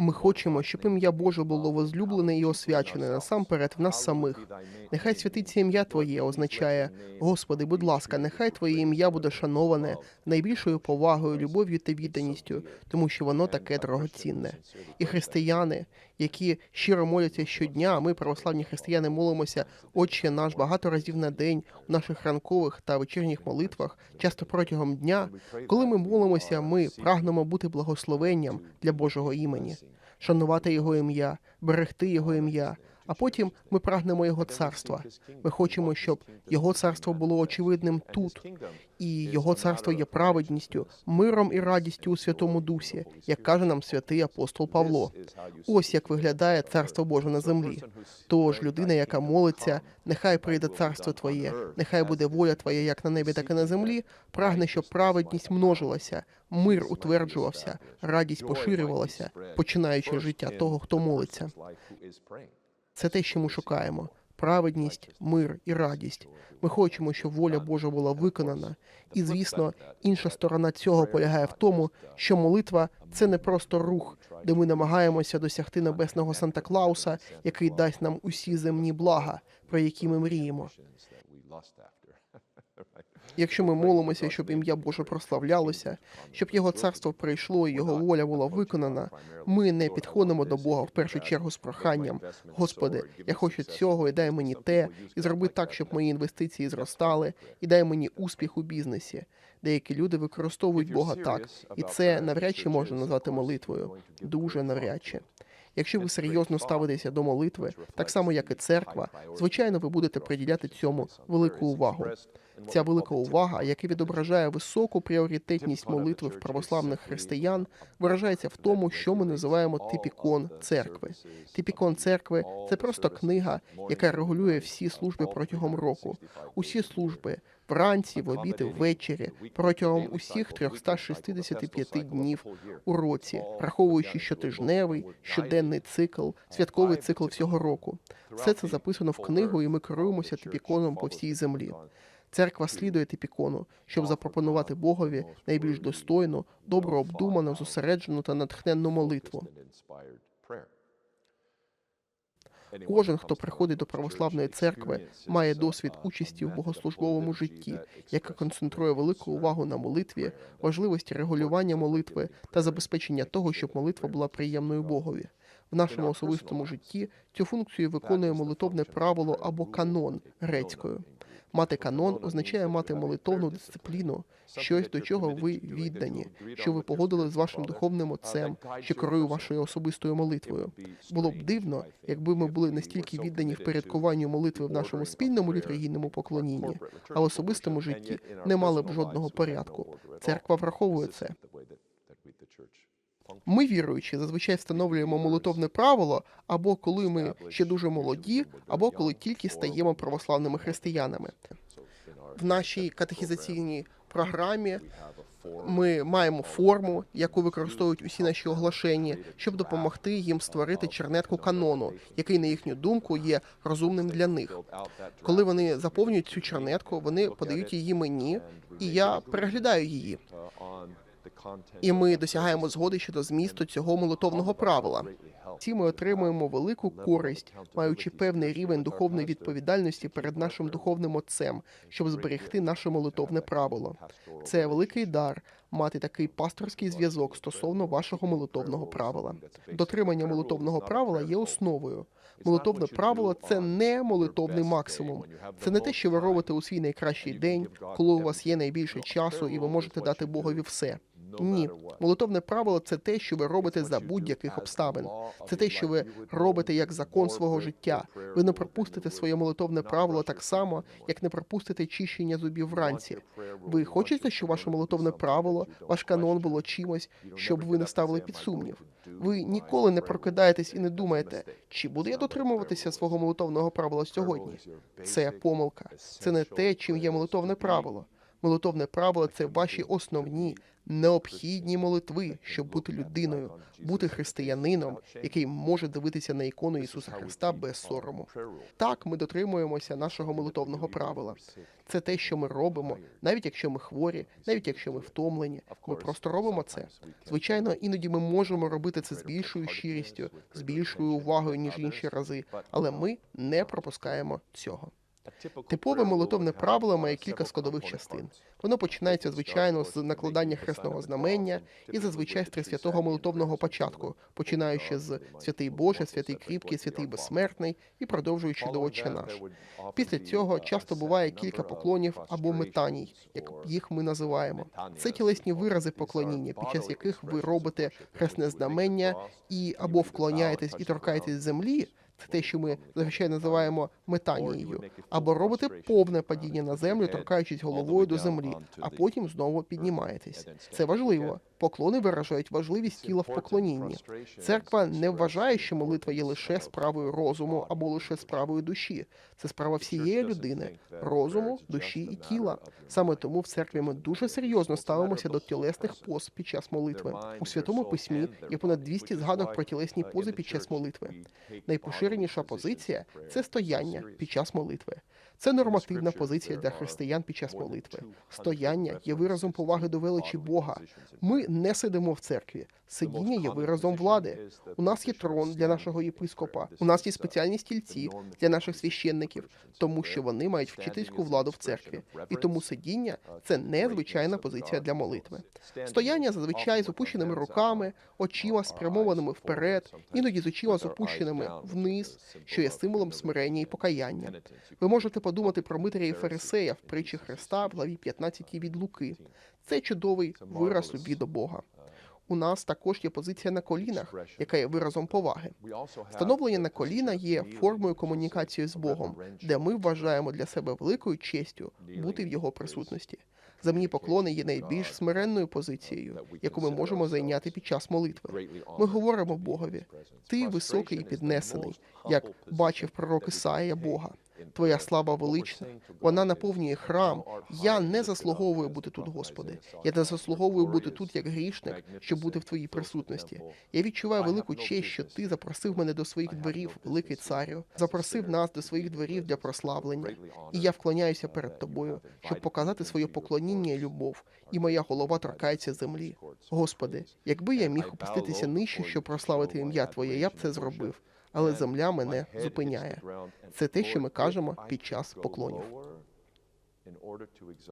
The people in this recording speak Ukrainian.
Ми хочемо, щоб ім'я Боже було возлюблене і освячене насамперед в нас самих. Нехай святиться ім'я Твоє означає, Господи, будь ласка, нехай Твоє ім'я буде шановане найбільшою повагою, любов'ю та відданістю, тому що воно таке дорогоцінне. І християни, які щиро моляться щодня, ми, православні християни, молимося Отче наш багато разів на день у наших ранкових та вечірніх молитвах, часто протягом дня. Коли ми молимося, ми прагнемо бути благословенням для Божого імені, шанувати Його ім'я, берегти Його ім'я. А потім ми прагнемо Його царства. Ми хочемо, щоб Його царство було очевидним тут, і Його царство є праведністю, миром і радістю у Святому Дусі, як каже нам святий апостол Павло. Ось як виглядає царство Боже на землі. Тож людина, яка молиться, нехай прийде царство Твоє, нехай буде воля Твоя, як на небі, так і на землі. Прагне, щоб праведність множилася, мир утверджувався, радість поширювалася, починаючи життя того, хто молиться. Це те, що ми шукаємо: праведність, мир і радість. Ми хочемо, щоб воля Божа була виконана. І звісно, інша сторона цього полягає в тому, що молитва це не просто рух, де ми намагаємося досягти небесного Санта Клауса, який дасть нам усі земні блага, про які ми мріємо. Якщо ми молимося, щоб ім'я Боже прославлялося, щоб його царство прийшло і його воля була виконана, ми не підходимо до Бога в першу чергу з проханням. Господи, я хочу цього, і дай мені те, і зроби так, щоб мої інвестиції зростали, і дай мені успіх у бізнесі. Деякі люди використовують Бога так, і це навряд чи можна назвати молитвою. Дуже навряд чи. Якщо ви серйозно ставитеся до молитви, так само як і церква, звичайно, ви будете приділяти цьому велику увагу. Ця велика увага, яка відображає високу пріоритетність молитви в православних християн, виражається в тому, що ми називаємо типікон церкви. Типікон церкви це просто книга, яка регулює всі служби протягом року. Усі служби вранці, в обід ввечері протягом усіх 365 днів у році, враховуючи щотижневий, щоденний цикл, святковий цикл всього року. Все це записано в книгу, і ми керуємося типіконом по всій землі. Церква слідує типікону, щоб запропонувати Богові найбільш достойну, добре обдуману, зосереджену та натхненну молитву. Кожен, хто приходить до православної церкви, має досвід участі в богослужбовому житті, яке концентрує велику увагу на молитві, важливості регулювання молитви та забезпечення того, щоб молитва була приємною Богові. В нашому особистому житті цю функцію виконує молитовне правило або канон грецькою. Мати канон означає мати молитовну дисципліну, щось до чого ви віддані, що ви погодили з вашим духовним отцем, що керує вашою особистою молитвою. Було б дивно, якби ми були настільки віддані впорядкуванню молитви в нашому спільному літургійному поклонінні, а в особистому житті не мали б жодного порядку. Церква враховує це. Ми, віруючи, зазвичай встановлюємо молитовне правило або коли ми ще дуже молоді, або коли тільки стаємо православними християнами. В нашій катехізаційній програмі ми маємо форму, яку використовують усі наші оголошення, щоб допомогти їм створити чернетку канону, який, на їхню думку, є розумним для них. Коли вони заповнюють цю чернетку, вони подають її мені, і я переглядаю її. І ми досягаємо згоди щодо змісту цього молитовного правила. Ці ми отримуємо велику користь, маючи певний рівень духовної відповідальності перед нашим духовним отцем, щоб зберегти наше молитовне правило. Це великий дар мати такий пасторський зв'язок стосовно вашого молитовного правила. Дотримання молитовного правила є основою. Молитовне правило це не молитовний максимум. Це не те, що ви робите у свій найкращий день, коли у вас є найбільше часу, і ви можете дати Богові все. Ні, молитовне правило це те, що ви робите за будь-яких обставин. Це те, що ви робите як закон свого життя. Ви не пропустите своє молитовне правило так само, як не пропустите чищення зубів вранці. Ви хочете, щоб ваше молитовне правило, ваш канон було чимось, щоб ви не ставили під сумнів. Ви ніколи не прокидаєтесь і не думаєте, чи буду я дотримуватися свого молитовного правила сьогодні. Це помилка. Це не те, чим є молитовне правило. Молитовне правило це ваші основні необхідні молитви, щоб бути людиною, бути християнином, який може дивитися на ікону Ісуса Христа без сорому. Так, ми дотримуємося нашого молитовного правила. Це те, що ми робимо, навіть якщо ми хворі, навіть якщо ми втомлені. Ми просто робимо це. Звичайно, іноді ми можемо робити це з більшою щирістю, з більшою увагою, ніж інші рази, але ми не пропускаємо цього. Типове молитовне правило має кілька складових частин. Воно починається, звичайно, з накладання хресного знамення і зазвичай з трисвятого молитовного початку, починаючи з святий Боже, святий кріпкий, святий безсмертний і продовжуючи до Отче наш. Після цього часто буває кілька поклонів або метаній, як їх ми називаємо. Це тілесні вирази поклоніння, під час яких ви робите хресне знамення і або вклоняєтесь і торкаєтесь землі. Це те, що ми зазвичай називаємо метанією, або робите повне падіння на землю, торкаючись головою до землі, а потім знову піднімаєтесь. Це важливо. Поклони виражають важливість тіла в поклонінні. Церква не вважає, що молитва є лише справою розуму або лише справою душі. Це справа всієї людини, розуму, душі і тіла. Саме тому в церкві ми дуже серйозно ставимося до тілесних поз під час молитви. У святому письмі є понад 200 згадок про тілесні пози під час молитви. Найпоширеніша позиція це стояння під час молитви. Це нормативна позиція для християн під час молитви. Стояння є виразом поваги до величі Бога. Ми не сидимо в церкві. Сидіння є виразом влади. У нас є трон для нашого єпископа. У нас є спеціальні стільці для наших священників, тому що вони мають вчительську владу в церкві. І тому сидіння це незвичайна позиція для молитви. Стояння зазвичай з опущеними руками, очима спрямованими вперед, іноді з очима з опущеними вниз, що є символом смирення і покаяння. Ви можете подумати про Митря і Фарисея в притчі Христа в главі 15 від Луки. Це чудовий вираз любві до Бога. У нас також є позиція на колінах, яка є виразом поваги. Встановлення на коліна є формою комунікації з Богом, де ми вважаємо для себе великою честю бути в його присутності. Земні поклони є найбільш смиренною позицією, яку ми можемо зайняти під час молитви. Ми говоримо Богові: ти високий і піднесений, як бачив пророк Ісаїя Бога. Твоя слава велична, вона наповнює храм. Я не заслуговую бути тут, Господи. Я не заслуговую бути тут як грішник, щоб бути в твоїй присутності. Я відчуваю велику честь, що ти запросив мене до своїх дворів, великий царю, запросив нас до своїх дворів для прославлення. І я вклоняюся перед тобою, щоб показати своє поклоніння і любов, і моя голова торкається землі. Господи, якби я міг опуститися нижче, щоб прославити ім'я Твоє, я б це зробив. Але земля мене зупиняє. Це те, що ми кажемо під час поклонів.